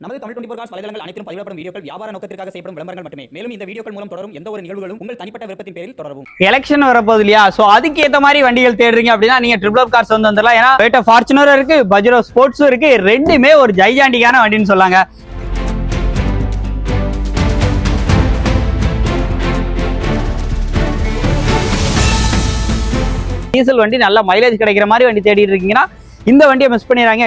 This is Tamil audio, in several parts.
நமது தமிழ் டுவெண்டி காஸ் வலைதளங்கள் அனைத்தும் பதிவிடப்படும் வீடியோக்கள் வியாபார நோக்கத்திற்காக செய்யப்படும் விளம்பரங்கள் மட்டுமே. மேலும் இந்த வீடியோக்கள் மூலம் தொடரும் எந்த ஒரு நிகழ்வுகளும் உங்கள் தனிப்பட்ட விருப்பத்தின் பேரில் தொடரும் எலெக்ஷன் வரப்போகுது இல்லையா? ஸோ அதுக்கு ஏற்ற மாதிரி வண்டிகள் தேடுறீங்க அப்படின்னா நீங்க ட்ரிபிள் கார்ஸ் வந்து வந்துடலாம் ஏன்னா வேட்ட ஃபார்ச்சுனரும் இருக்கு பஜ்ரோ ஸ்போர்ட்ஸும் இருக்கு ரெண்டுமே ஒரு ஜைஜாண்டிக்கான வண்டின்னு சொல்லாங்க. டீசல் வண்டி நல்ல மைலேஜ் கிடைக்கிற மாதிரி வண்டி தேடிட்டு இருக்கீங்கன்னா இந்த வண்டியை மிஸ் பண்ணிடுறாங்க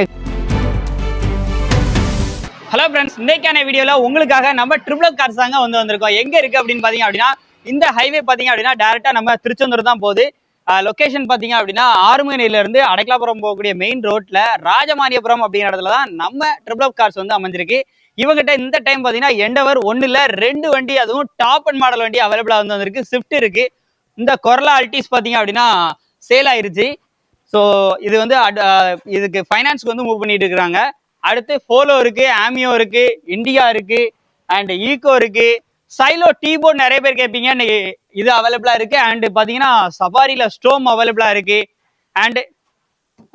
ஹலோ ஃப்ரெண்ட்ஸ் இன்றைக்கான வீடியோவில் உங்களுக்காக நம்ம ட்ரிபிள் கார்ஸ் தாங்க வந்து வந்திருக்கோம். எங்கே இருக்குது அப்படின்னு பார்த்தீங்க அப்படின்னா இந்த ஹைவே பார்த்தீங்க அப்படின்னா டேரெக்டாக நம்ம திருச்செந்தூர் தான் போகுது. லொக்கேஷன் பார்த்தீங்க அப்படின்னா ஆறுமணிலேருந்து அடைக்கலாபுரம் போகக்கூடிய மெயின் ரோட்டில் ராஜமானியபுரம் அப்படிங்கிற இடத்துல தான் நம்ம ட்ரிபிள் கார்ஸ் வந்து அமைஞ்சிருக்கு. இவங்ககிட்ட இந்த டைம் பார்த்தீங்கன்னா எண்டவர் ஒன்று இல்லை ரெண்டு வண்டி அதுவும் டாப் அண்ட் மாடல் வண்டி அவைலபிளாக வந்து வந்திருக்கு. ஸ்விஃப்ட் இருக்குது இந்த கொரலா அல்டிஸ் பார்த்தீங்க அப்படின்னா சேல் ஆயிருச்சு. ஸோ இது வந்து அட்- இதுக்கு ஃபைனான்ஸ்க்கு வந்து மூவ் பண்ணிட்டு இருக்கிறாங்க அடுத்து ஃபோலோ இருக்கு ஆமியோ இருக்கு இண்டியா இருக்கு அண்ட் ஈகோ இருக்கு. சைலோ டீபோர்ட் நிறைய பேர் கேட்பீங்க இன்னைக்கு இது அவைலபிளா இருக்கு. அண்ட் பாத்தீங்கன்னா சஃபாரில ஸ்டோம் அவைலபிளா இருக்கு. அண்ட்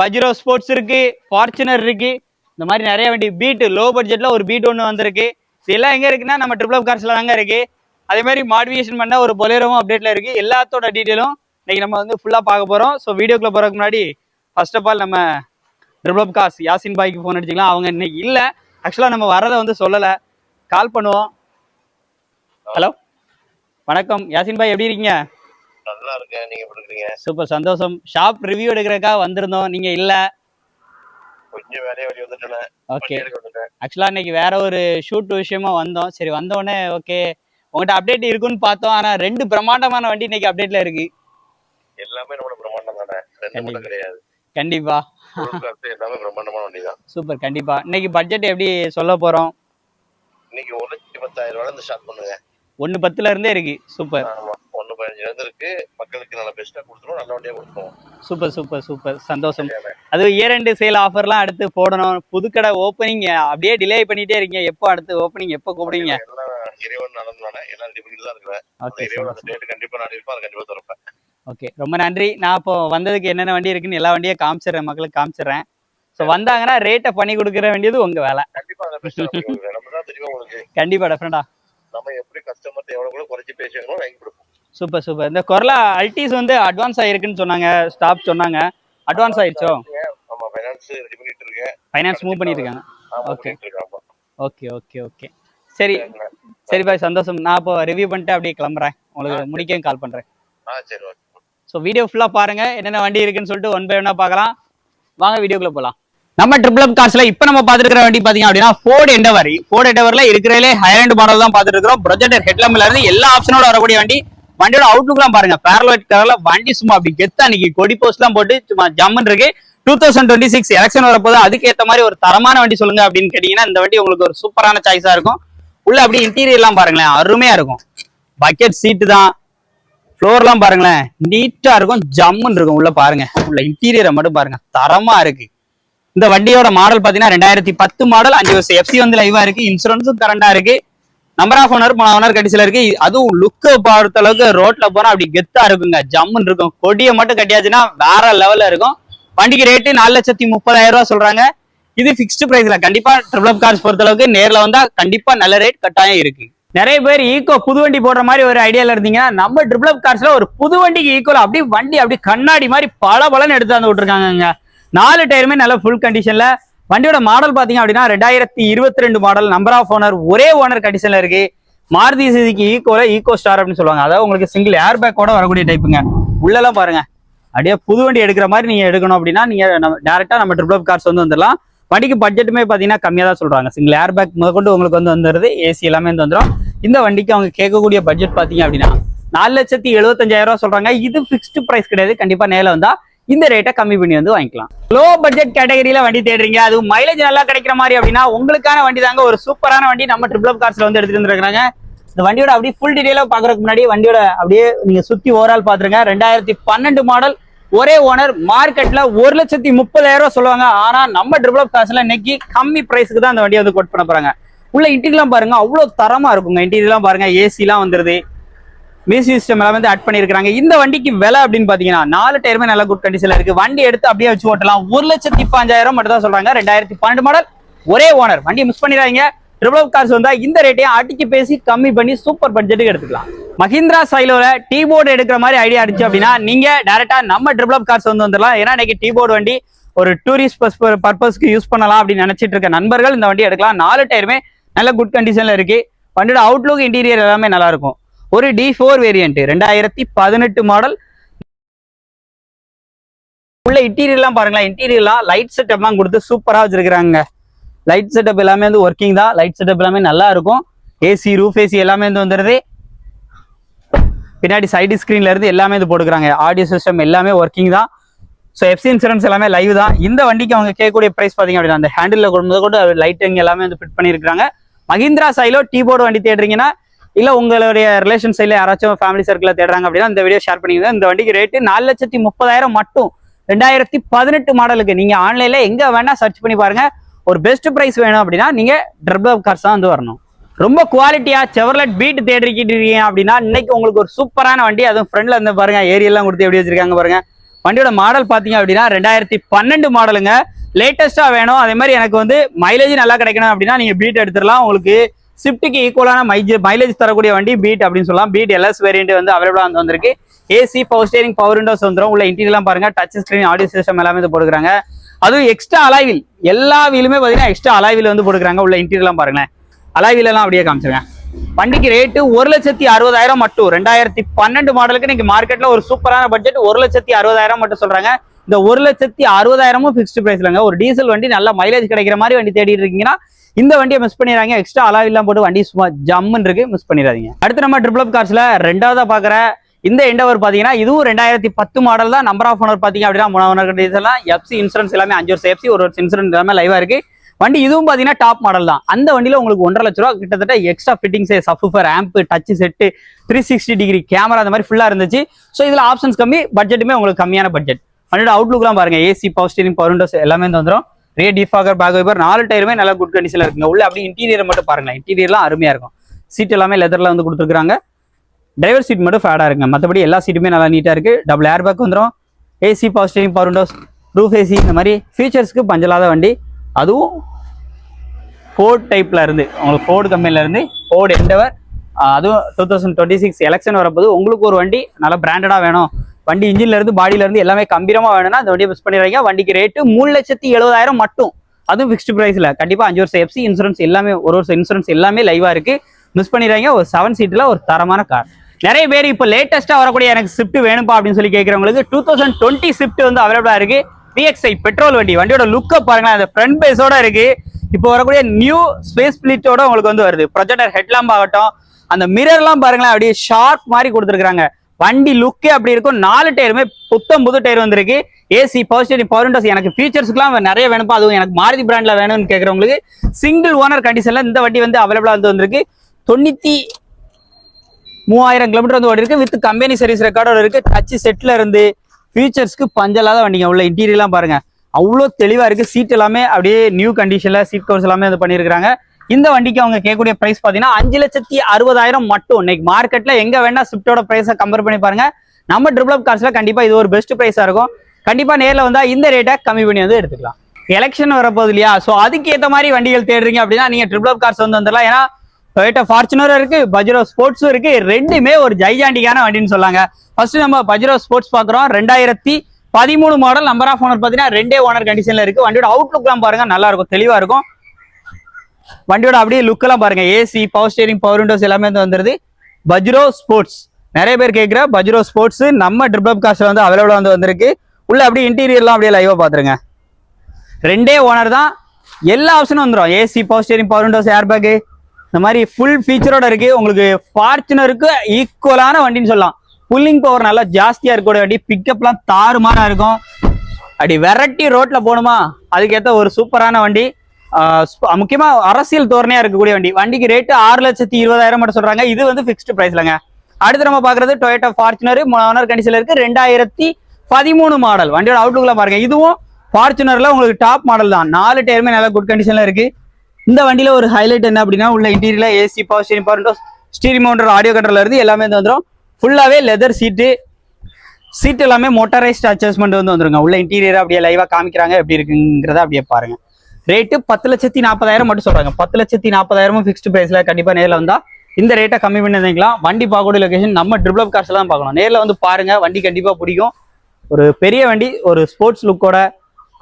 பஜ்ரோ ஸ்போர்ட்ஸ் இருக்கு ஃபார்ச்சுனர் இருக்கு. இந்த மாதிரி நிறைய வண்டி பீட் லோ பட்ஜெட்ல ஒரு பீட் ஒன்று வந்திருக்கு. இதெல்லாம் எங்க இருக்குன்னா நம்ம ட்ரிபிள் கார்ஸ்ல தாங்க இருக்கு. அதே மாதிரி மாடிஃபிகேஷன் பண்ண ஒரு பொலேரோவும் அப்டேட்ல இருக்கு. எல்லாத்தோட டீட்டெயிலும் இன்னைக்கு நம்ம வந்து ஃபுல்லா பார்க்க போறோம். ஸோ வீடியோக்குள்ள போறதுக்கு முன்னாடி ஃபர்ஸ்ட் ஆஃப் ஆல் நம்ம ட்ரிபிள் காஸ் யாசின் பாய்க்கு ஃபோன் அடிச்சுக்கலாம் அவங்க இன்னைக்கு இல்லை. ஆக்சுவலாக நம்ம வரதை வந்து சொல்லலை. கால் பண்ணுவோம். ஹலோ வணக்கம். யாசின் பாய் எப்படி இருக்கீங்க? நல்லா இருக்கேன். நீங்க எப்படி இருக்கீங்க சூப்பர் சந்தோஷம். ஷாப் ரிவ்யூ எடுக்கிறதுக்காக வந்திருந்தோம். நீங்க இல்ல. கொஞ்சம் வேலையை வெளியே வந்துட்டேன். ஓகே ஆக்சுவலா இன்னைக்கு வேற ஒரு ஷூட் விஷயமா வந்தோம். சரி வந்த உடனே ஓகே உங்கள்கிட்ட அப்டேட் இருக்குன்னு பார்த்தோம். ஆனா ரெண்டு பிரம்மாண்டமான வண்டி இன்னைக்கு அப்டேட்ல இருக்கு. எல்லாமே நம்மளோட பிரம்மாண்டம் தானே கிடையாது. கண்டிப்பா. எல்லாமே பிரம்மாண்டமான வண்டி தான் சூப்பர் கண்டிப்பா. இன்னைக்கு பட்ஜெட் எப்படி சொல்ல போறோம்? இன்னைக்கு ஒரு லட்சத்தி பத்தாயிரம் ரூபாய் இருந்து ஸ்டார்ட் பண்ணுங்க. ஒன்னு பத்துல இருந்தே இருக்கு. சூப்பர். ஒண்ணு பதினஞ்சுல இருந்து இருக்கு. மக்களுக்கு நல்ல பெஸ்டா கொடுத்துருவோம் நல்ல வண்டியா கொடுத்துருவோம் சூப்பர் சூப்பர் சூப்பர். சந்தோஷம்? அது இயர் ரெண்டு சேல் ஆஃபர்லாம் அடுத்து போடணும். புதுக்கடை ஓப்பனிங் அப்படியே டிலே பண்ணிட்டே இருக்கீங்க. எப்போ அடுத்து ஓப்பனிங் எப்போ கூப்பிடுவீங்க? எல்லாம் இறைவன் நடந்தானே எல்லாம் ரெடி பண்ணிட்டு தான் இருக்கிறேன். இறைவன் அந்த டேட் கண்டிப்பா நான் இருப்பேன் கண்டிப்பா திறப்பேன். ஓகே ரொம்ப நன்றி. நான் இப்போ வந்ததுக்கு என்னென்ன வண்டி இருக்குன்னு எல்லா வண்டியும் காமிச்சிடுறேன் மக்களுக்கு காமிச்சிடுறேன். ஸோ வந்தாங்கன்னா ரேட்டை பண்ணி கொடுக்குற வேண்டியது உங்க வேலை. கண்டிப்பா டெஃபரெண்டா நம்ம எப்படி கஸ்டமர் எவ்வளவு கூட குறைச்சி பேசுவாங்களோ வாங்கி கொடுப்போம். சூப்பர் சூப்பர் இந்த கொரலா அல்டிஸ் வந்து அட்வான்ஸ் ஆயிருக்குன்னு சொன்னாங்க ஸ்டாப் சொன்னாங்க. அட்வான்ஸ் ஆயிருச்சோ? ஆமா ஃபைனான்ஸ் ரெடி பண்ணிட்டு இருக்கேன். Finance move. பண்ணிட்டு ஆமா ஓகே ஓகே ஓகே சரி. சரி பாய் சந்தோஷம். நான் இப்போ ரிவ்யூ பண்ணிட்டு அப்படியே கிளம்புறேன். உங்களுக்கு முடிக்கவும் கால் பண்றேன். ஆ சரி ஓகே ஸோ வீடியோ ஃபுல்லாக பாருங்க. என்னென்ன வண்டி இருக்குன்னு சொல்லிட்டு ஒன் பை ஒன்னா பார்க்கலாம். வாங்க வீடியோக்குள்ள போகலாம் நம்ம ட்ரிபிள் அப் கார்ஸ்ல இப்போ நம்ம பார்த்துருக்கிற வண்டி பார்த்தீங்க அப்படின்னா ஃபோர்ட் எண்டவர் ஃபோர்ட் எண்டவர்ல இருக்கிறதுலே ஹைரண்ட் மாடல் தான் பார்த்துட்டு இருக்கிறோம் ப்ரொஜெக்டர் ஹெட்லம்ல இருந்து எல்லா ஆப்ஷனோட வரக்கூடிய வண்டி. வண்டியோட அவுட்லுக்லாம் பாருங்க. பேரலைட் கலர்ல வண்டி சும்மா அப்படி கெத்தா அன்னைக்கு கொடி போஸ்ட்லாம் போட்டு சும்மா ஜம்முன்னு இருக்கு. Two thousand twenty six election வரப்போது அதுக்கேற்ற மாதிரி ஒரு தரமான வண்டி சொல்லுங்க அப்படின்னு கேட்டீங்கன்னா இந்த வண்டி உங்களுக்கு ஒரு சூப்பரான சாய்ஸா இருக்கும். உள்ள அப்படியே இன்டீரியர்லாம் பாருங்களேன் அருமையா இருக்கும். பக்கெட் சீட்டு தான். ஃப்ளோர்லாம் பாருங்களேன். நீட்டா இருக்கும் ஜம்முன்னு இருக்கும். உள்ள பாருங்க. உள்ள இன்டீரியரை மட்டும் பாருங்க. தரமா இருக்கு. இந்த வண்டியோட மாடல் பாத்தீங்கன்னா ரெண்டாயிரத்தி பத்து மாடல் அஞ்சு வருஷம் எஃப்சி வந்து லைவா இருக்கு. இன்சூரன்ஸும் கரண்டா இருக்கு. நம்பர் ஆஃப் ஓனர் ஓனர் கட்டிசில இருக்கு. அதுவும் லுக்க பார்த்த அளவுக்கு ரோட்ல போனா அப்படி கெத்தா இருக்குங்க. ஜம்முன்னு இருக்கும். கொடியை மட்டும் கட்டியாச்சுன்னா வேற லெவல்ல இருக்கும். வண்டிக்கு ரேட்டு நாலு லட்சத்தி முப்பதாயிரம் ரூபாய் சொல்றாங்க. இது ஃபிக்ஸ்டு பிரைஸ்ல கண்டிப்பா ட்ரிபிள் கார்ஸ் பொறுத்த அளவுக்கு நேர்ல வந்தா கண்டிப்பா நல்ல ரேட் கட்டாயம் இருக்கு. நிறைய பேர் ஈக்கோ புது வண்டி போடுற மாதிரி ஒரு ஐடியால இருந்தீங்கன்னா நம்ம ட்ரிபிள் அப் கார்ஸ்ல ஒரு புது வண்டிக்கு ஈக்குவல் அப்படியே வண்டி அப்படியே கண்ணாடி மாதிரி பல பலன்னு எடுத்து வந்து விட்டுருக்காங்க நாலு டயருமே நல்ல ஃபுல் கண்டிஷன்ல வண்டியோட மாடல் பாத்தீங்க அப்படின்னா ரெண்டாயிரத்தி இருபத்தி ரெண்டு மாடல் நம்பர் ஆஃப் ஓனர் ஒரே ஓனர் கண்டிஷன்ல இருக்கு. மாருதி சுசுகி ஈக்கோல ஈகோ ஸ்டார் அப்படின்னு சொல்லுவாங்க. அதாவது உங்களுக்கு சிங்கிள் ஏர் பேக்கோட வரக்கூடிய டைப்புங்க உள்ளெல்லாம் பாருங்க. அப்படியே புது வண்டி எடுக்கிற மாதிரி நீங்க எடுக்கணும் அப்படின்னா நீங்க நம்ம டேரக்டா நம்ம ட்ரிபிள் அப் கார்ஸ் வந்து வந்துடலாம். வண்டிக்கு பட்ஜெட்டுமே பார்த்தீங்கன்னா கம்மியா தான் சொல்றாங்க. சிங்கிள் ஏர் பேக் முதற்கொண்டு உங்களுக்கு வந்து வந்துருது ஏசி எல்லாமே வந்து வந்துடும். இந்த வண்டிக்கு அவங்க கேட்கக்கூடிய பட்ஜெட் பார்த்தீங்க அப்படின்னா நாலு லட்சத்தி எழுபத்தஞ்சாயிரம் ரூபா சொல்றாங்க. இது ஃபிக்ஸ்டு பிரைஸ் கிடையாது. கண்டிப்பா நேரில் வந்தா இந்த ரேட்டை கம்மி பண்ணி வந்து வாங்கிக்கலாம். லோ பட்ஜெட் கேட்டகரியில வண்டி தேடுறீங்க. அது மைலேஜ் நல்லா கிடைக்கிற மாதிரி அப்படின்னா உங்களுக்கான வண்டி தாங்க. ஒரு சூப்பரான வண்டி நம்ம ட்ரிபிள் அப் கார்ஸ்ல வந்து எடுத்துட்டு வந்துருக்காங்க. இந்த வண்டியோட அப்படியே ஃபுல் டீடைலா பாக்குறதுக்கு முன்னாடி வண்டியோட அப்படியே நீங்க சுத்தி ஓவரால் பாத்துருங்க. ரெண்டாயிரத்தி பன்னெண்டு மாடல் ஒரே ஓனர் மார்க்கெட்ல ஒரு லட்சத்தி முப்பதாயிரம் ரூபாய் சொல்லுவாங்க. ஆனா நம்ம ட்ரிபிள் அப் காசுல இன்னைக்கு கம்மி பிரைஸ்க்கு தான் அந்த வண்டியை வந்து கோட் பண்ண போறாங்க. உள்ள இன்டீரியர்லாம் பாருங்க அவ்வளோ தரமா இருக்குங்க. இன்டீரியர்லாம் பாருங்க ஏசிலாம் வந்துருது. மியூசிக் சிஸ்டம் எல்லாமே வந்து ஆட் பண்ணியிருக்காங்க இந்த வண்டிக்கு விலை அப்படின்னு பாத்தீங்கன்னா நாலு டயருமே நல்ல குட் கண்டிஷன்ல இருக்கு. வண்டி எடுத்து அப்படியே வச்சு ஓட்டலாம். ஒரு லட்சத்தி பாஞ்சாயிரம் மட்டும் தான் சொல்றாங்க. ரெண்டாயிரத்தி பன்னெண்டு மாடல் ஒரே ஓனர் வண்டியை மிஸ் பண்ணிடாங்க ட்ரிபிள் கார்ஸ் வந்தா இந்த ரேட்டையும் அடிச்சு பேசி கம்மி பண்ணி சூப்பர் பட்ஜெட்டுக்கு எடுத்துக்கலாம். மஹிந்திரா சைலோல டீ போர்டு எடுக்கிற மாதிரி ஐடியா இருந்துச்சு அப்படின்னா நீங்க டேரக்டா நம்ம ட்ரிபிள் கார்ஸ் வந்து வந்துடலாம். ஏன்னா இன்னைக்கு டீ போர்டு வண்டி ஒரு டூரிஸ்ட் பர்பஸ்க்கு யூஸ் பண்ணலாம் அப்படின்னு நினைச்சிட்டு இருக்க நண்பர்கள் இந்த வண்டி எடுக்கலாம். நாலு டயருமே நல்ல குட் கண்டிஷனில் இருக்குது வண்டியோட அவுட்லுக் இன்டீரியர் எல்லாமே நல்லாயிருக்கும் ஒரு டி ஃபோர் வேரியண்ட்டு ரெண்டாயிரத்தி பதினெட்டு மாடல் உள்ள இன்டீரியர்லாம் பாருங்களேன். இன்டீரியர்லாம் லைட் செட்டப்லாம் கொடுத்து சூப்பராக வச்சுருக்குறாங்க. லைட் செட்டப் எல்லாமே வந்து ஒர்க்கிங் தான். லைட் செட்டப் எல்லாமே நல்லா இருக்கும். ஏசி ரூஃப் ஏசி எல்லாமே வந்து வந்துடுது பின்னாடி சைடு ஸ்க்ரீன்ல இருந்து எல்லாமே இது போட்டுக்கிறாங்க. ஆடியோ சிஸ்டம் எல்லாமே ஒர்க்கிங் தான். ஸோ எஃப்சி இன்சூரன்ஸ் எல்லாமே லைவ் தான். இந்த வண்டிக்கு அவங்க கேட்கக்கூடிய ப்ரைஸ் பார்த்தீங்க அப்படின்னா அந்த ஹேண்டில் கொண்டு கூட லைட்டிங் எல்லாமே வந்து ஃபிட் பண்ணியிருக்காங்க மஹிந்திரா சைலோ டீ போர்டு வண்டி தேடுறீங்கன்னா இல்லை உங்களுடைய ரிலேஷன் சைடில் யாராச்சும் ஃபேமிலி சர்க்கிளில் தேடுறாங்க அப்படின்னா இந்த வீடியோ ஷேர் பண்ணிங்க இந்த வண்டிக்கு ரேட்டு நாலு லட்சத்தி முப்பதாயிரம் மட்டும். ரெண்டாயிரத்தி பதினெட்டு மாடலுக்கு நீங்கள் ஆன்லைனில் எங்கே வேணால் சர்ச் பண்ணி பாருங்க. ஒரு பெஸ்ட் ப்ரைஸ் வேணும் அப்படின்னா நீங்கள் ட்ரப் கார்ஸ் தான் வந்து வரணும். ரொம்ப குவாலிட்டியா செவர்லெட் பீட் தேடிக்கிட்டு இருக்கீங்க அப்படின்னா இன்னைக்கு உங்களுக்கு ஒரு சூப்பரான வண்டி. அதுவும் ஃப்ரெண்ட்ல இருந்து பாருங்க ஏரியெல்லாம் கொடுத்து எப்படி வச்சிருக்காங்க பாருங்க. வண்டியோட மாடல் பாத்தீங்க அப்படின்னா ரெண்டாயிரத்தி பன்னெண்டு மாடலுங்க லேட்டஸ்டா வேணும். அதே மாதிரி எனக்கு வந்து மைலேஜ் நல்லா கிடைக்கணும் அப்படின்னா நீங்க பீட் எடுத்துடலாம். உங்களுக்கு ஸ்விஃப்ட்டுக்கு ஈக்குவலான மைஜ் மைலேஜ் தரக்கூடிய வண்டி பீட் அப்படின்னு சொல்லலாம். பீட் எல்எஸ் வேரியன்ட் வந்து அவைலபிளா வந்து வந்திருக்கு. AC power steering power windows வந்துடும் உள்ள இன்டீரியர்லாம் பாருங்க. டச் ஸ்கிரீன் ஆடியோ சிஸ்டம் எல்லாமே வந்து போட்டுக்கிறாங்க. அதுவும் எக்ஸ்ட்ரா அலாவில் எல்லா வீலுமே பாத்தீங்கன்னா எக்ஸ்ட்ரா அலாவில் வந்து போட்டுக்கிறாங்க. உள்ள இன்டீரியர்லாம் பாருங்களேன். அலாவிலெல்லாம் எல்லாம் அப்படியே காமிச்சிருக்கேன் வண்டிக்கு ரேட்டு ஒரு லட்சத்தி அறுபதாயிரம் மட்டும். ரெண்டாயிரத்தி பன்னெண்டு மாடலுக்கு இன்னைக்கு மார்க்கெட்ல ஒரு சூப்பரான பட்ஜெட் ஒரு லட்சத்தி அறுபதாயிரம் மட்டும் சொல்றாங்க. இந்த ஒரு லட்சத்தி அறுபதாயிரமும் ஃபிக்ஸ்டு ப்ரைஸ்லங்க ஒரு டீசல் வண்டி நல்லா மைலேஜ் கிடைக்கிற மாதிரி வண்டி தேடிட்டு இருக்கீங்கன்னா இந்த வண்டியை மிஸ் பண்ணிடுறாங்க எக்ஸ்ட்ரா அலாவில்லாம் போட்டு வண்டி சும்மா ஜம்முன்னு இருக்கு. மிஸ் பண்ணிடாதீங்க அடுத்து நம்ம ட்ரிபிள் அப் கார்ஸ்ல ரெண்டாவதா பாக்குற இந்த எண்டவர் பாத்தீங்கன்னா இதுவும் ரெண்டாயிரத்தி பத்து மாடல் தான். நம்பர் ஆஃப் ஓனர் பாத்தீங்க அப்படின்னா மூணு ஓனர் எஃப்சி இன்சூரன்ஸ் எல்லாமே அஞ்சு வருஷம். எஃப்சி ஒரு வருஷம் இன்சூரன்ஸ் எல்லாமே லைவா இருக்கு. வண்டி இதுவும் பாத்தீங்கன்னா டாப் மாடல் தான். அந்த வண்டியில உங்களுக்கு ஒன்றரை லட்ச ரூபா கிட்டத்தட்ட extra fittings suffer amp touch set three sixty degree camera அந்த மாதிரி ஃபுல்லா இருந்துச்சு. ஸோ இதுல ஆப்ஷன்ஸ் கம்மி பட்ஜெட்டுமே உங்களுக்கு கம்மியான பட்ஜெட் வண்டியோட அவுட்லுக்லாம் பாருங்க. AC power steering power windows எல்லாமே வந்துடும் ரே டிஃபாகர் பேக் வைப்பர் நாலு டயருமே நல்லா குட் கண்டிஷனில் இருக்குங்க. உள்ள அப்படியே இன்டீரியர் மட்டும் பாருங்களேன். இன்டீரியர்லாம் அருமையா இருக்கும். சீட் எல்லாமே லெதர்ல வந்து கொடுத்துருக்காங்க டிரைவர் சீட் மட்டும் ஃபேடா இருக்குங்க. மற்றபடி எல்லா சீட்டுமே நல்லா நீட்டா இருக்கு. டபுள் ஏர் பேக் வந்துடும் AC power steering power windows roof AC இந்த மாதிரி ஃபீச்சர்ஸ்க்கு பஞ்சலாத வண்டி. அதுவும் ஃபோர்ட் டைப்ல இருந்து உங்களுக்கு ஃபோர்டு கம்பெனில இருந்து ஃபோர்டு எண்டவர் அதுவும் two thousand twenty six election வரப்போது உங்களுக்கு ஒரு வண்டி நல்லா பிராண்டடாக வேணும். வண்டி இன்ஜின்ல இருந்து பாடியில இருந்து எல்லாமே கம்பீரமா வேணும்னா அந்த வண்டியை மிஸ் பண்ணிடுறீங்க வண்டிக்கு ரேட்டு மூணு லட்சத்தி எழுபதாயிரம் மட்டும். அதுவும் ஃபிக்ஸ்டு ப்ரைஸில் கண்டிப்பாக அஞ்சு வருஷம் எஃப்சி இன்சூரன்ஸ் எல்லாமே ஒரு வருஷம் இன்சூரன்ஸ் எல்லாமே லைவாக இருக்குது மிஸ் பண்ணிடுறாங்க ஒரு செவன் சீட்டில் ஒரு தரமான கார் நிறைய பேர் இப்போ லேட்டஸ்ட்டாக வரக்கூடிய எனக்கு ஸ்விஃப்ட் வேணும்பா அப்படின்னு சொல்லி கேட்குறவங்களுக்கு டூ தௌசண்ட் டுவெண்ட்டி ஸ்விஃப்ட் வந்து அவைலபிளாக இருக்குது விஎக்ஸ்ஐ பெட்ரோல் வண்டி. வண்டியோட லுக்கை பாருங்களேன். அந்த ஃப்ரண்ட் பேஸோட இருக்குது இப்போ வரக்கூடிய நியூ ஸ்பேஸ் பிளிட்டோட உங்களுக்கு வந்து வருது. ப்ரொஜெக்டர் ஹெட்லாம்ப் ஆகட்டும். அந்த மிரர்லாம் பாருங்களேன். அப்படியே ஷார்ப் மாதிரி கொடுத்துருக்காங்க வண்டி லுக்கே அப்படி இருக்கும். நாலு டயருமே புத்தம் புது டயர் வந்திருக்கு. ஏசி பவர் பவர் விண்டோஸ் எனக்கு ஃபீச்சர்ஸ்க்குலாம் நிறைய வேணும்ப்பா. அதுவும் எனக்கு மாருதி பிராண்ட்ல வேணும்னு கேட்குறவங்களுக்கு சிங்கிள் ஓனர் கண்டிஷன்ல இந்த வண்டி வந்து அவைலபிளாக வந்து வந்திருக்கு. தொண்ணூற்றி மூவாயிரம் கிலோமீட்டர் வந்து ஓடி இருக்கு வித் கம்பெனி சர்வீஸ் ரெக்கார்டோட இருக்கு. டச் செட்ல இருந்து ஃபீச்சர்ஸ்க்கு பஞ்சலாத வண்டிங்க. உள்ள இன்டீரியர்லாம் பாருங்க. அவ்வளோ தெளிவாக இருக்கு. சீட் எல்லாமே அப்படியே நியூ கண்டிஷனில் சீட் கவர்ஸ் எல்லாமே வந்து பண்ணியிருக்கிறாங்க. இந்த வண்டிக்கு அவங்க கேட்கக்கூடிய பிரைஸ் பார்த்தீங்கன்னா அஞ்சு லட்சத்தி அறுபதாயிரம் மட்டும். இன்னைக்கு மார்க்கெட்ல எங்க வேணா ஸ்விஃப்டோட பிரைஸை கம்பேர் பண்ணி பாருங்க. நம்ம ட்ரிபிள் கார்ஸ்ல கண்டிப்பா இது ஒரு பெஸ்ட் பிரைஸா இருக்கும். கண்டிப்பா நேரில் வந்தா இந்த ரேட்டை கம்மி பண்ணி வந்து எடுத்துக்கலாம். எலெக்ஷன் வரப்போகுது இல்லையா? ஸோ அதுக்கு ஏற்ற மாதிரி வண்டிகள் தேடுறீங்க அப்படின்னா நீங்க ட்ரிபிள் கார்ஸ் வந்து வந்துடலாம். ஏன்னா டொயோட்டா ஃபார்ச்சுனரும் இருக்கு பஜ்ரோ ஸ்போர்ட்ஸும் இருக்கு ரெண்டுமே ஒரு ஜைஜாண்டிக்கான வண்டின்னு சொல்லாங்க. ஃபர்ஸ்ட் நம்ம பஜ்ரோ ஸ்போர்ட்ஸ் பாக்குறோம். ரெண்டாயிரத்தி பதிமூணு மாடல் நம்பர் ஆஃப் ஓனர் பார்த்தீங்கன்னா ரெண்டே ஓனர் கண்டிஷன்ல இருக்கு. வண்டியோட அவுட்லுக்லாம் பாருங்க நல்லா இருக்கும் தெளிவா இருக்கும். வண்டியோட அப்படியே லுக்கெல்லாம் பாருங்க. AC power steering power windows எல்லாமே வந்து வந்துருது. பஜ்ரோ ஸ்போர்ட்ஸ் நிறைய பேர் கேட்குற பஜ்ரோ ஸ்போர்ட்ஸ் நம்ம ட்ரிப்ளப் காஸ்ட்ல வந்து அவைலபிளாக வந்து வந்திருக்கு. உள்ள அப்படியே இன்டீரியர்லாம் அப்படியே லைவாக பார்த்துருங்க ரெண்டே ஓனர் தான். எல்லா ஆப்ஷனும் வந்துடும் AC power steering power windows air bag இந்த மாதிரி ஃபுல் ஃபீச்சரோட இருக்கு. உங்களுக்கு ஃபார்ச்சுனருக்கு ஈக்குவலான வண்டின்னு சொல்லலாம். புல்லிங் பவர் நல்லா ஜாஸ்தியாக இருக்கக்கூடிய வண்டி. பிக்கப்லாம் தாறுமாறாக இருக்கும். அப்படி வெரைட்டி ரோட்டில் போகணுமா? அதுக்கேற்ற ஒரு சூப்பரான வண்டி. முக்கியமா அரசியல் தோரணையா இருக்கக்கூடிய வண்டி. வண்டிக்கு ரேட்டு ஆறு லட்சத்தி இருபதாயிரம் மட்டும் சொல்றாங்க. இது வந்து ஃபிக்ஸ்டு பிரைஸ்லங்க அடுத்து நம்ம பாக்குறது டொயோட்டா ஃபார்ச்சுனர் மோனர் கண்டிஷன்ல இருக்கு. ரெண்டாயிரத்தி பதிமூணு மாடல் வண்டியோட அவுட்லுக்ல பாருங்க. இதுவும் ஃபார்ச்சுனர்ல உங்களுக்கு டாப் மாடல் தான். நாலு டயருமே நல்ல குட் கண்டிஷன்ல இருக்கு. இந்த வண்டியில ஒரு ஹைலைட் என்ன அப்படின்னா உள்ள இன்டீரியர்ல AC power steering power steering mounted audio கண்ட்ரோல்ல இருந்து எல்லாமே வந்து வந்துடும் ஃபுல்லாவே லெதர் சீட்டு சீட் எல்லாமே மோட்டரைஸ்ட் அட்ஜஸ்ட்மெண்ட் வந்து வந்துருங்க. உள்ள இன்டீரியர் அப்படியே லைவா காமிக்கிறாங்க. எப்படி இருக்குங்கிறத அப்படியே பாருங்க. ரேட்டு பத்து லட்சத்தி நாற்பதாயிரம் மட்டும் சொல்றாங்க. பத்து லட்சத்தி நாற்பதாயிரமும் ஃபிக்ஸ்டு பிரைஸ்ல கண்டிப்பா நேரில் வந்தா இந்த ரேட்டை கம்மி பண்ணிருந்தீங்களா? வண்டி பார்க்கக்கூடிய லொகேஷன் நம்ம ட்ரிபிள் கார்ஸ் தான் பார்க்கணும். நேரில் வந்து பாருங்க வண்டி கண்டிப்பா பிடிக்கும். ஒரு பெரிய வண்டி ஒரு ஸ்போர்ட்ஸ் லுக்கோட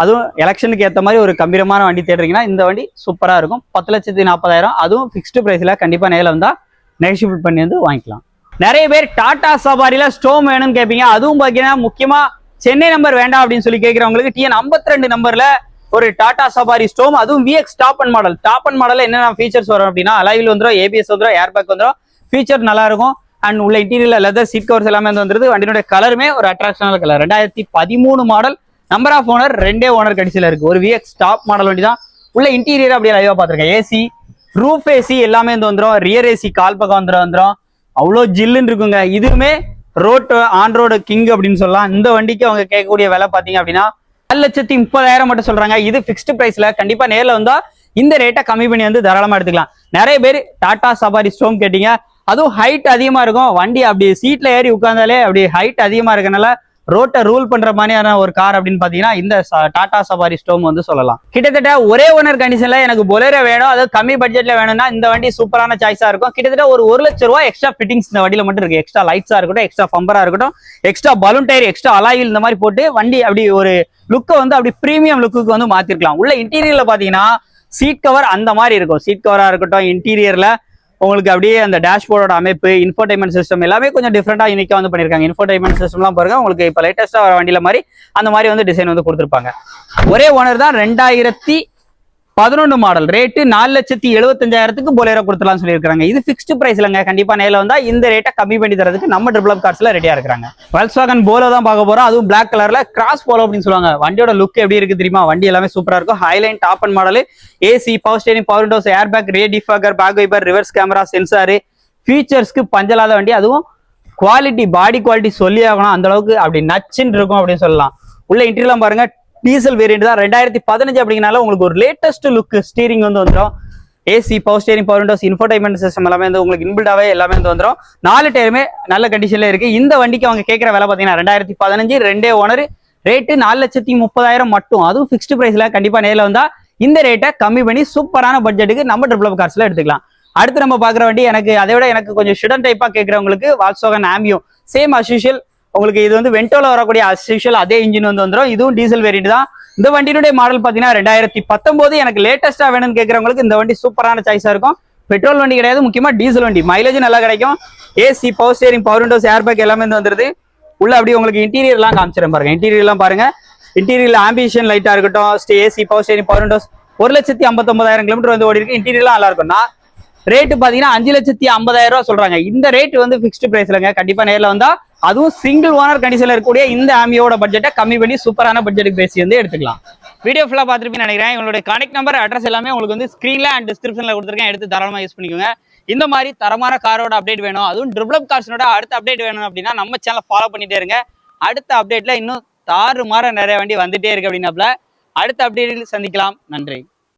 அதுவும் எலெக்ஷனுக்கு ஏற்ற மாதிரி ஒரு கம்பீரமான வண்டி தேடுறீங்கன்னா இந்த வண்டி சூப்பராக இருக்கும். பத்து லட்சத்தி நாற்பதாயிரம் அதுவும் ஃபிக்ஸ்டு ப்ரைஸில் கண்டிப்பாக நேரில் வந்தால் நெகோஷியபிள் பண்ணி வந்து வாங்கிக்கலாம். நிறைய பேர் டாடா சவாரியில் ஸ்டோம் வேணும்னு கேட்பீங்க அதுவும் பார்த்தீங்கன்னா முக்கியமாக சென்னை நம்பர் வேண்டாம் அப்படின்னு சொல்லி கேட்குறவங்களுக்கு டிஎன் 52 ரெண்டு நம்பரில் ஒரு டாடா சபாரி ஸ்டோம் அதுவும் VX top end model top end model என்னென்ன ஃபீச்சர்ஸ் வரும் அப்படின்னா அலைவில் வந்துடும் ஏபிஎஸ் வந்துடும் ஏர் பேக் வந்துடும் ஃபீச்சர் நல்லா இருக்கும் அண்ட் உள்ள இன்டீரியர்ல லெதர் சீட் கவர்ஸ் எல்லாமே வந்து வந்துருது. வண்டியினுடைய கலருமே ஒரு அட்ராக்ஷனல் கலர் ரெண்டாயிரத்தி பதிமூணு மாடல் நம்பர் ஆஃப் ஓனர் ரெண்டே ஓனர் கடைசியில் இருக்கு. ஒரு விஎக்ஸ் டாப் மாடல் வண்டி தான் உள்ள இன்டீரியர் அப்படியே லைவா பார்த்துருக்கேன். ஏசி ரூஃப் ஏசி எல்லாமே வந்து வந்துடும் ரியர் ஏசி கால் பக்கம் வந்துடும் வந்துடும் அவ்வளோ ஜில்லுன்னு இருக்குங்க. இதுவுமே ரோட் ஆன் ரோடு கிங் அப்படின்னு சொல்லலாம். இந்த வண்டிக்கு அவங்க கேட்கக்கூடிய விலை பார்த்தீங்க அப்படின்னா நாலு லட்சத்தி முப்பதாயிரம் மட்டும் சொல்றாங்க. இது ஃபிக்ஸ்டு பிரைஸ்ல கண்டிப்பா நேரில் வந்தா இந்த ரேட்டை கம்மி பண்ணி வந்து தாராளமா எடுத்துக்கலாம். நிறைய பேர் டாடா சபாரி ஸ்டோம் கேட்டீங்க. அதுவும் ஹைட் அதிகமா இருக்கும். வண்டி அப்படி சீட்ல ஏறி உட்காந்தாலே அப்படி ஹைட் அதிகமா இருக்கனால ரோட்டை ரூல் பண்ற மாதிரியான ஒரு கார் அப்படின்னு பாத்தீங்கன்னா இந்த டாடா சபாரி ஸ்டோம் வந்து சொல்லலாம். கிட்டத்தட்ட ஒரே ஓனர் கண்டிஷன்ல எனக்கு பொலேரோ வேணும் அது கம்மி பட்ஜெட்ல வேணும்னா இந்த வண்டி சூப்பரான சாய்ஸா இருக்கும். கிட்டத்தட்ட ஒரு ஒரு லட்ச ரூபாய் எக்ஸ்ட்ரா ஃபிட்டிங்ஸ் இந்த வண்டியில மட்டும் இருக்கு. எக்ஸ்ட்ரா லைட்ஸா இருக்கட்டும் எக்ஸ்ட்ரா பம்பரா இருக்கட்டும் எக்ஸ்ட்ரா பலூன் டயர் எக்ஸ்ட்ரா அலாயில் இந்த மாதிரி போட்டு வண்டி அப்படி ஒரு லுக்கை வந்து அப்படி பிரீமியம் லுக்குக்கு வந்து மாத்திருக்கலாம். உள்ள இன்டீரியர்ல பாத்தீங்கன்னா சீட் கவர் அந்த மாதிரி இருக்கும். சீட் கவரா இருக்கட்டும் இன்டீரியர்ல உங்களுக்கு அப்படியே அந்த டேஷ்போர்டோட அமைப்பு இன்ஃபோடைன்மெண்ட் சிஸ்டம் எல்லாமே கொஞ்சம் டிஃப்ரெண்டாக யூனிக்கா வந்து பண்ணிருக்காங்க. இன்ஃபோடைன்மெண்ட் சிஸ்டம்லாம் பாருங்க உங்களுக்கு இப்போ லேட்டஸ்ட்டாக வர வண்டியில் மாதிரி அந்த மாதிரி வந்து டிசைன் வந்து கொடுத்துருப்பாங்க. ஒரே ஓனர் தான் ரெண்டாயிரத்தி பதினொன்று மாடல். ரேட்டு நாலு லட்சத்தி எழுபத்தஞ்சாயிரத்துக்கு போலேரோ கொடுத்துலாம் சொல்லியிருக்காங்க இது ஃபிக்ஸ்டு பிரைஸ் இல்லைங்க. நேரில் வந்தால் இந்த ரேட்டை கம்மி பண்ணி தரதுக்கு நம்ம ட்ரிபிள் ரெடியாக இருக்கிறாங்க. இருக்காங்க வாகன் போலோ தான் பார்க்க போகிறோம் அதுவும் பிளாக் கலரில் கிராஸ் போலோ அப்படின்னு சொல்லுவாங்க. வண்டியோட லுக் எப்படி இருக்குது தெரியுமா? வண்டி எல்லாமே சூப்பராக இருக்கும். Highline top end model AC power steering power windows air bag ரே defogger back wiper reverse camera sensor ஃபீச்சர்ஸ்க்கு பஞ்சலாத வண்டி. அதுவும் குவாலிட்டி பாடி குவாலிட்டி சொல்லி ஆகணும். அந்த அளவுக்கு அப்படி நச்சுன்னு இருக்கும் அப்படின்னு சொல்லலாம். உள்ள இன்டர்வியூலாம் பாருங்க. டீசல் வேரியன்ட் தான். ரெண்டாயிரத்தி பதினஞ்சு அப்படிங்கனால உங்களுக்கு ஒரு லேட்டஸ்ட் லுக் ஸ்டீரிங் வந்து வந்துடும் AC power steering power windows infotainment system எல்லாமே வந்து உங்களுக்கு இன்பில்டாவே எல்லாமே வந்து வந்துடும் நாலு டயருமே நல்ல கண்டிஷன்ல இருக்கு. இந்த வண்டிக்கு அவங்க கேட்குற விலை பார்த்தீங்கன்னா ரெண்டாயிரத்தி பதினஞ்சு ரெண்டே ஓனர் ரேட்டு நாலு லட்சத்தி முப்பதாயிரம் மட்டும். அதுவும் ஃபிக்ஸ்டு பிரைஸ்ல கண்டிப்பா நேரில் வந்தா இந்த ரேட்டை கம்மி பண்ணி சூப்பரான பட்ஜெட்டுக்கு நம்ம ட்ரிபிள் கார்ஸ்ல எடுத்துக்கலாம். அடுத்து நம்ம பார்க்குற வண்டி எனக்கு அதை விட எனக்கு கொஞ்சம் ஷுடன் டைப்பா கேட்குறவங்களுக்கு வால்சோகன் ஆம்பியும் சேம் அஸ்யூஷுவல் உங்களுக்கு இது வந்து வென்டோல வரக்கூடிய அஸ்யூஷுவல் அதே இன்ஜின் வந்து வந்துடும் இதுவும் டீசல் வேரியன்ட் தான். இந்த வண்டியினுடைய மாடல் பார்த்தீங்கன்னா ரெண்டாயிரத்தி பத்தொன்பது எனக்கு லேட்டஸ்டா வேணும்னு கேட்குறவங்களுக்கு இந்த வண்டி சூப்பரான சாய்ஸா இருக்கும். பெட்ரோல் வண்டி கிடையாது முக்கியமா டீசல் வண்டி. மைலேஜ் நல்லா கிடைக்கும். AC power steering power windows air bag எல்லாமே வந்து வந்துருது. உள்ள அப்படியே உங்களுக்கு இன்டீரியர்லாம் காமிச்சிடும் பாருங்க. இன்டீரியர்லாம் பாருங்க. இன்டீரியர்ல ஆம்பிஷன் லைட்டா இருக்கட்டும் AC power steering power windows ஒரு லட்சத்தி ஐம்பத்தொன்பதாயிரம் கிலோமீட்டர் வந்து ஓடி இருக்கு இன்டீரியர்லாம் நல்லா இருக்கும். நான் ரேட்டு பாத்தீங்கன்னா அஞ்சு லட்சத்தி ஐம்பதாயிரம் ரூபா சொல்றாங்க. இந்த ரேட் வந்து ஃபிக்ஸ்டு பிரைஸ்லங்க கண்டிப்பா நேரில் வந்தா அதுவும் சிங்கிள் ஓனர் கண்டிஷன்ல இருக்கக்கூடிய இந்த ஆமியோட பட்ஜெட்டை கம்மி பண்ணி சூப்பரான பட்ஜெட்டுக்கு பேசி வந்து எடுத்துக்கலாம். வீடியோ ஃபுல்லாக பார்த்துருப்பீங்கன்னு நினைக்கிறேன். உங்களுடைய கனெக்ட் நம்பர் அட்ரஸ் எல்லாமே உங்களுக்கு வந்து ஸ்க்ரீனில் அண்ட் டிஸ்கிரிப்ஷனில் கொடுத்துருக்கேன். எடுத்து தாராளமாக யூஸ் பண்ணிக்கோங்க. இந்த மாதிரி தரமான காரோட அப்டேட் வேணும். அதுவும் ட்ரிபிளப் கார்ஸோட அடுத்த அப்டேட் வேணும் அப்படின்னா நம்ம சேனல் ஃபாலோ பண்ணிட்டே இருங்க. அடுத்த அப்டேட்டில் இன்னும் தாறு மாற நிறைய வண்டி வந்துட்டே இருக்கு அப்படின்னாப்ல. அடுத்த அப்டேட்டில் சந்திக்கலாம். நன்றி.